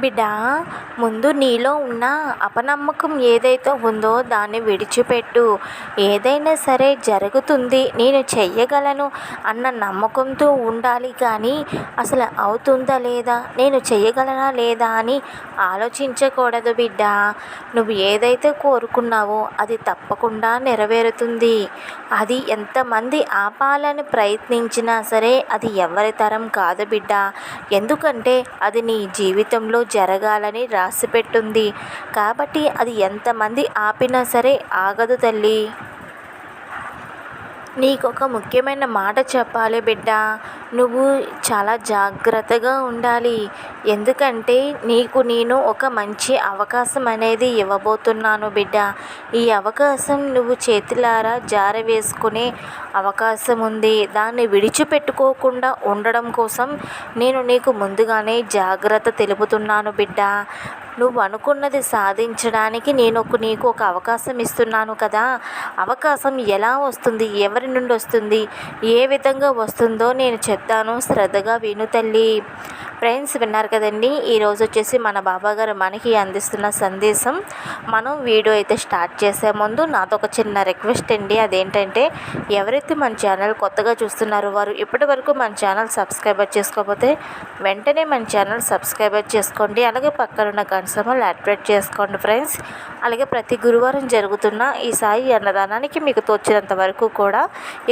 బిడ్డా ముందు నీలో ఉన్న అపనమ్మకం ఏదైతే ఉందో దాన్ని విడిచిపెట్టు. ఏదైనా సరే జరుగుతుంది నేను చెయ్యగలను అన్న నమ్మకంతో ఉండాలి కానీ అసలు అవుతుందా లేదా నేను చెయ్యగలనా లేదా అని ఆలోచించకూడదు బిడ్డా. నువ్వు ఏదైతే కోరుకున్నావో అది తప్పకుండా నెరవేరుతుంది. అది ఎంతమంది ఆపాలని ప్రయత్నించినా సరే అది ఎవరి తరం కాదు బిడ్డ. ఎందుకంటే అది నీ జీవితంలో జరగాలని రాసిపెట్టుంది. కాబట్టి అది ఎంతమంది ఆపినా సరే ఆగదు తల్లి. నీకు ఒక ముఖ్యమైన మాట చెప్పాలి బిడ్డ. నువ్వు చాలా జాగ్రత్తగా ఉండాలి. ఎందుకంటే నీకు నేను ఒక మంచి అవకాశం అనేది ఇవ్వబోతున్నాను బిడ్డ. ఈ అవకాశం నువ్వు చేతులారా జార వేసుకునే అవకాశం ఉంది. దాన్ని విడిచిపెట్టుకోకుండా ఉండడం కోసం నేను నీకు ముందుగానే జాగ్రత్త తెలుపుతున్నాను బిడ్డ. నువ్వు అనుకున్నది సాధించడానికి నేను ఒక నీకు ఒక అవకాశం ఇస్తున్నాను కదా. అవకాశం ఎలా వస్తుంది? ఎవరి నుండి వస్తుంది? ఏ విధంగా వస్తుందో నేను చెప్తాను. శ్రద్ధగా విను తల్లి. ఫ్రెండ్స్ విన్నారు కదండి ఈరోజు వచ్చేసి మన బాబాగారు మనకి అందిస్తున్న సందేశం మనం వీడియో అయితే స్టార్ట్ చేసే ముందు నాతో ఒక చిన్న రిక్వెస్ట్ అండి. అదేంటంటే ఎవరైతే మన ఛానల్ కొత్తగా చూస్తున్నారో వారు ఇప్పటి వరకు మన ఛానల్ సబ్స్క్రైబర్ చేసుకోకపోతే వెంటనే మన ఛానల్ సబ్స్క్రైబర్ చేసుకోండి. అలాగే పక్కనున్న కన్సమల్ యాక్టివేట్ చేసుకోండి ఫ్రెండ్స్. అలాగే ప్రతి గురువారం జరుగుతున్న ఈ సాయి అన్నదానానికి మీకు తోచినంత వరకు కూడా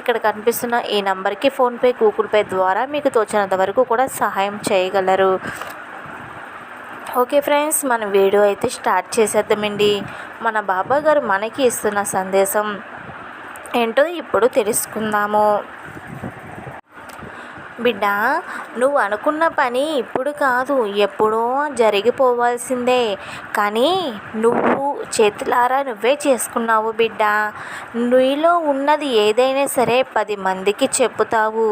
ఇక్కడ కనిపిస్తున్న ఈ నంబర్కి ఫోన్పే గూగుల్ పే ద్వారా మీకు తోచినంత వరకు కూడా సహాయం చేయగలరు ఓకే ఫ్రెండ్స్ మన వీడియో అయితే స్టార్ట్ చేసేద్దామండి. మన బాబా గారు మనకి ఇస్తున్న సందేశం ఏంటో ఇప్పుడు తెలుసుకుందాము. బిడ్డా నువ్వు అనుకున్న పని ఇప్పుడు కాదు. ఎప్పుడో జరిగిపోవాల్సిందే. కానీ నువ్వు చేతులారా నువ్వే చేసుకున్నావు బిడ్డ. నీలో ఉన్నది ఏదైనా సరే పది మందికి చెప్పుతావు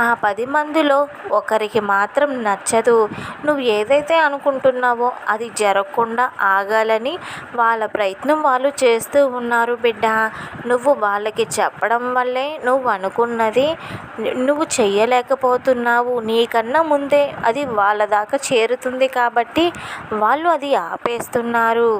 ఆ పది మందిలో ఒకరికి మాత్రం నచ్చదు. నువ్వు ఏదైతే అనుకుంటున్నావో అది జరగకుండా ఆగాలని వాళ్ళ ప్రయత్నం వాళ్ళు చేస్తూ ఉన్నారు బిడ్డ. నువ్వు వాళ్ళకి చెప్పడం వల్లే నువ్వు అనుకున్నది నువ్వు చెయ్యలేకపోతున్నావు నీకన్నా ముందే అది వాళ్ళ దాకా చేరుతుంది కాబట్టి వాళ్ళు అది ఆపేస్తున్నారు.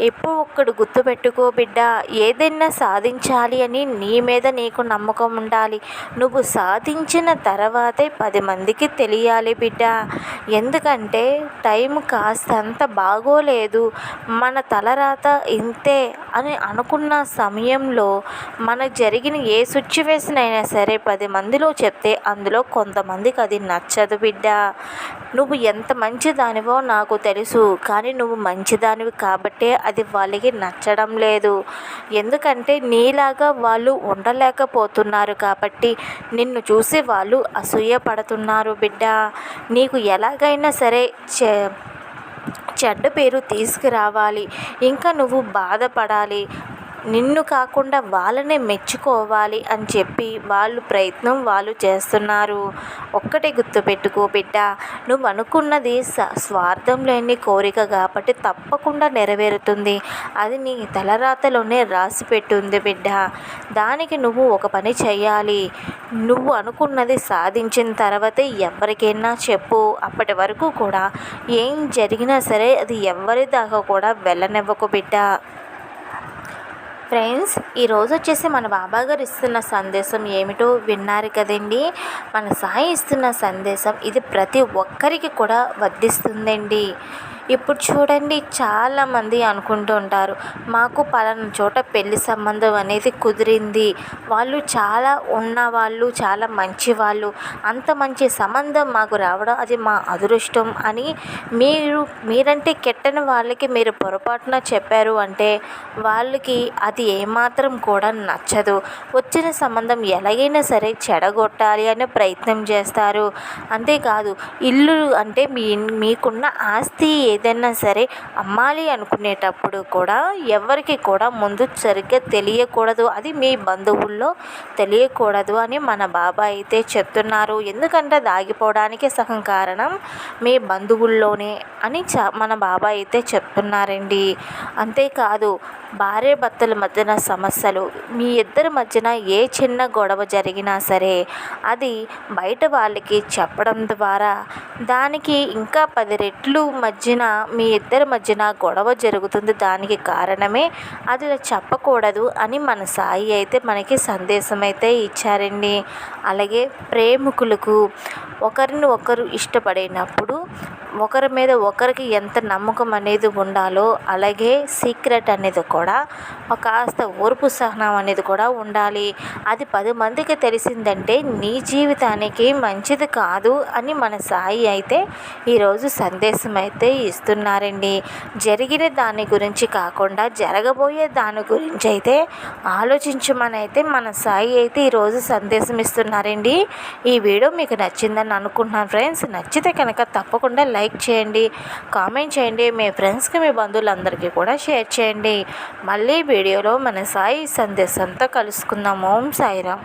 ఎప్పుడు ఒక్కడు గుర్తుపెట్టుకో బిడ్డ ఏదైనా సాధించాలి అని నీ మీద నీకు నమ్మకం ఉండాలి. నువ్వు సాధించిన తర్వాతే పది మందికి తెలియాలి బిడ్డ. ఎందుకంటే టైం కాస్తంత బాగోలేదు. మన తలరాత ఇంతే అని అనుకున్న సమయంలో మనకు జరిగిన ఏ సిచ్యువేషన్ అయినా సరే పది మందిలో చెప్తే అందులో కొంతమందికి అది నచ్చదు బిడ్డ. నువ్వు ఎంత మంచిదానివో నాకు తెలుసు కానీ నువ్వు మంచిదానివి కాబట్టే అది వాళ్ళకి నచ్చడం లేదు. ఎందుకంటే నీలాగా వాళ్ళు ఉండలేకపోతున్నారు కాబట్టి నిన్ను చూసి వాళ్ళు అసూయ పడుతున్నారు బిడ్డ. నీకు ఎలాగైనా సరే చె చెడ్డ పేరు తీసుకురావాలి. ఇంకా నువ్వు బాధపడాలి. నిన్ను కాకుండా వాళ్ళనే మెచ్చుకోవాలి అని చెప్పి వాళ్ళు ప్రయత్నం వాళ్ళు చేస్తున్నారు. ఒక్కటే గుర్తుపెట్టుకో బిడ్డ నువ్వు అనుకున్నది స్వార్థం లేని కోరిక కాబట్టి తప్పకుండా నెరవేరుతుంది. అది నీ తలరాతలోనే రాసి పెట్టుంది బిడ్డ. దానికి నువ్వు ఒక పని చేయాలి నువ్వు అనుకున్నది సాధించిన తర్వాతే ఎవరికైనా చెప్పు. అప్పటి వరకు కూడా ఏం జరిగినా సరే అది ఎవరి దాకా కూడా వెళ్ళనివ్వకు బిడ్డ. ఫ్రెండ్స్ ఈరోజు వచ్చేసి మన బాబా గారు ఇస్తున్న సందేశం ఏమిటో విన్నారు కదండి? మన సాయి ఇస్తున్న సందేశం ఇది ప్రతి ఒక్కరికి కూడా వర్తిస్తుందండి ఇప్పుడు చూడండి చాలామంది అనుకుంటూ ఉంటారు మాకు పలానా చోట పెళ్ళి సంబంధం అనేది కుదిరింది. వాళ్ళు చాలా ఉన్నవాళ్ళు చాలా మంచి వాళ్ళు అంత మంచి సంబంధం మాకు రావడం అది మా అదృష్టం అని మీరు మీరంటే కెట్టని వాళ్ళకి మీరు పొరపాటున చెప్పారు అంటే వాళ్ళకి అది ఏమాత్రం కూడా నచ్చదు. వచ్చిన సంబంధం ఎలాగైనా సరే చెడగొట్టాలి అనే ప్రయత్నం చేస్తారు. అంతేకాదు ఇల్లు అంటే మీ మీకున్న ఆస్తి ఏదైనా సరే అమ్మాలి అనుకునేటప్పుడు కూడా ఎవరికి కూడా ముందు సరిగ్గా తెలియకూడదు. అది మీ బంధువుల్లో తెలియకూడదు అని మన బాబాయ్ అయితే చెప్తున్నారు. ఎందుకంటే దాగిపోవడానికి సగం కారణం మీ బంధువుల్లోనే అని చ మన బాబాయ్ అయితే చెప్తున్నారండి. అంతేకాదు భార్య భర్తల మధ్యన సమస్యలు మీ ఇద్దరి మధ్యన ఏ చిన్న గొడవ జరిగినా సరే అది బయట వాళ్ళకి చెప్పడం ద్వారా దానికి ఇంకా పది రెట్లు మధ్యన మీ ఇద్దరి మధ్యన గొడవ జరుగుతుంది. దానికి కారణమే అది చెప్పకూడదు అని మన సాయి అయితే మనకి సందేశం అయితే ఇచ్చారండి. అలాగే ప్రేమికులకు ఒకరిని ఒకరు ఇష్టపడినప్పుడు ఒకరి మీద ఒకరికి ఎంత నమ్మకం అనేది ఉండాలో అలాగే సీక్రెట్ అనేది కూడా కాస్త ఓర్పు సహనం అనేది కూడా ఉండాలి. అది పది మందికి తెలిసిందంటే నీ జీవితానికి మంచిది కాదు అని మన సాయి అయితే ఈరోజు సందేశం అయితే ఇస్తున్నారండి జరిగిన దాని గురించి కాకుండా జరగబోయే దాని గురించి అయితే ఆలోచించమని అయితే మన సాయి అయితే ఈరోజు సందేశం ఇస్తున్నారండి. ఈ వీడియో మీకు నచ్చిందని అనుకుంటున్నాను ఫ్రెండ్స్. నచ్చితే కనుక తప్పకుండా లైక్ చేయండి కామెంట్ చేయండి మీ ఫ్రెండ్స్కి మీ బంధువులందరికీ కూడా షేర్ చేయండి. మళ్ళీ వీడియోలో మన సాయి సందేశంతో కలుసుకుందాం. ఓం సాయిరామ్.